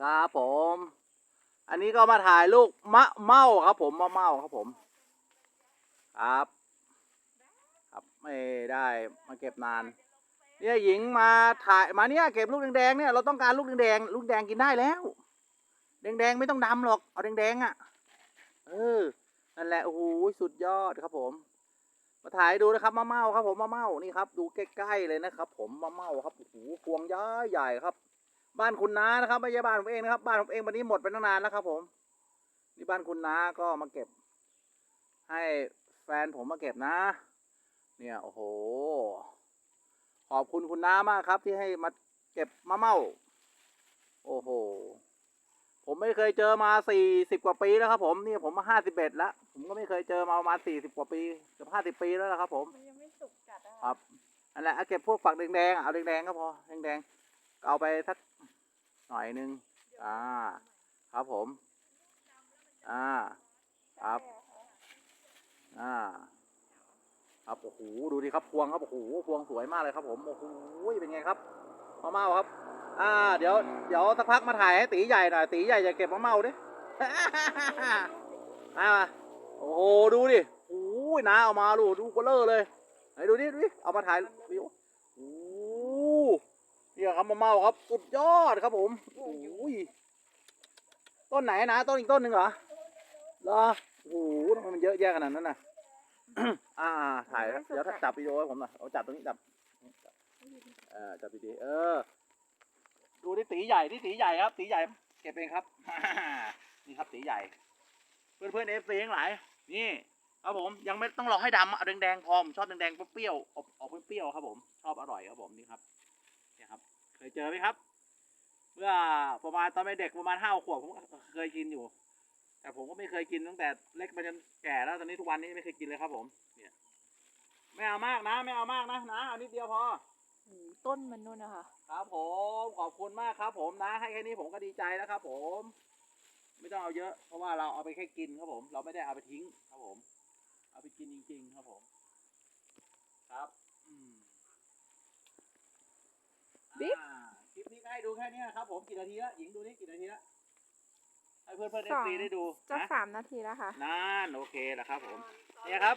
ครับผม อันนี้ก็มาถ่ายลูกมะเมาครับ ผมมะเมาครับผมครับ ครับไม่ได้มาเก็บนาน เนี่ยหญิงมาถ่ายมาเนี่ยเก็บลูกแดงๆเนี่ยเราต้องการลูกแดงๆลูกแดงกินได้แล้วแดงๆไม่ต้องดำหรอกเอาแดงๆอะ เออนั่นแหละโอ้โหสุดยอดครับผม มาถ่ายดูนะครับมะเมาครับ ผมมะเมานี่ครับ ดูใกล้ๆเลยนะครับ ผมมะเมาครับโอ้โหพวงย้ายใหญ่ครับ บ้านคุณน้านะครับไม่ใช่บ้านผมเองนะครับบ้านผมเองวันนี้หมดไปตั้งนานแล้วครับ ผมนี่บ้านคุณน้าก็มาเก็บ ให้แฟนผมมาเก็บนะ เนี่ยโอ้โหขอบคุณคุณน้ามากครับ ที่ให้มาเก็บมะเม่าโอ้โหผมไม่เคยเจอมาสี่สิบกว่าปีแล้วครับผมนี่ผมมาห้าสิบเอ็ดแล้วผมก็ไม่เคยเจอมาประมาณสี่สิบกว่าปีเกือบห้าสิบปีแล้วนะครับ ผมมันยังไม่สุกจัดอะครับอันแหละเอาเก็บพวกฝักแดงๆอะเอาแดงๆก็พอแดงๆ เอาไปสักหน่อยนึงอ่า ครับผม อ่า ครับ อ่า ครับโอ้โหดูดิครับพวงครับโอ้โหพวงสวยมากเลยครับ ผมโอ้โหเป็นไงครับมะเม่าครับ อ่า เดี๋ยวเดี๋ยวสักพักมาถ่ายให้ตีใหญ่หน่อยตีใหญ่จะเก็บมะเม่าดิอ่าโอ้โหดูดิโอ้ยน้าเอามาดูดูเบลเลอร์เลยไหนดูดิดูดิเอามาถ่ายวิวโอ้โห เนี่ยครับมะเม่าครับ สุดยอดครับผมโอ้ยต้นไหนนะต้นอีกต้นหนึ่งเหรอเหรอโอ้โหทำไมมันเยอะแยะขนาดนั้นน่ะอ่าถ่ายแล้วเดี๋ยวถ้าจับวิดีโอให้ผมหน่อยเอาจับตรงนี้จับเออจับดีๆเออ ดูที่ตีใหญ่ที่ตีใหญ่ครับตีใหญ่เก็บเองครับนี่ครับตีใหญ่ เพื่อนเพื่อนเอฟซีทั้งหลายนี่ครับผมยังไม่ต้องรอให้ดำเอาแดงๆพอผมชอบแดงๆเปรี้ยวๆออกออกเปรี้ยวๆครับผมชอบอร่อยครับผมนี่ครับเนี่ยครับ เคยเจอไหมครับ เมื่อประมาณตอนเป็นเด็กประมาณห้าขวบผมก็เคยกินอยู่ แต่ผมก็ไม่เคยกินตั้งแต่เล็กมาจนแก่แล้วตอนนี้ทุกวันนี้ไม่เคยกินเลยครับผม เนี่ยไม่เอามากนะ ไม่เอามากนะนะเอานิดเดียวพอโอ้โหต้นมันนู่นนะคะครับผมขอบคุณมากครับผมนะ ให้แค่นี้ผมก็ดีใจแล้วครับ ผม ไม่ต้องเอาเยอะ เพราะว่าเราเอาไปแค่กินครับผม เราไม่ได้เอาไปทิ้งครับผม เอาไปกินจริง ๆ ครับผม ครับอืมบิ๊กอ่าค ลิปนี้ก็ให้ดูแค่นี้นะครับผมกี่นาทีแล้วหญิงดูนี่กี่นาทีแล้วให้เพื่อนเพื่อนเอสอง ฟซีได้ดูจะนะสามนาทีแล้วค่ะนั่นโอเคแล้วครับผมเนี่ยครับ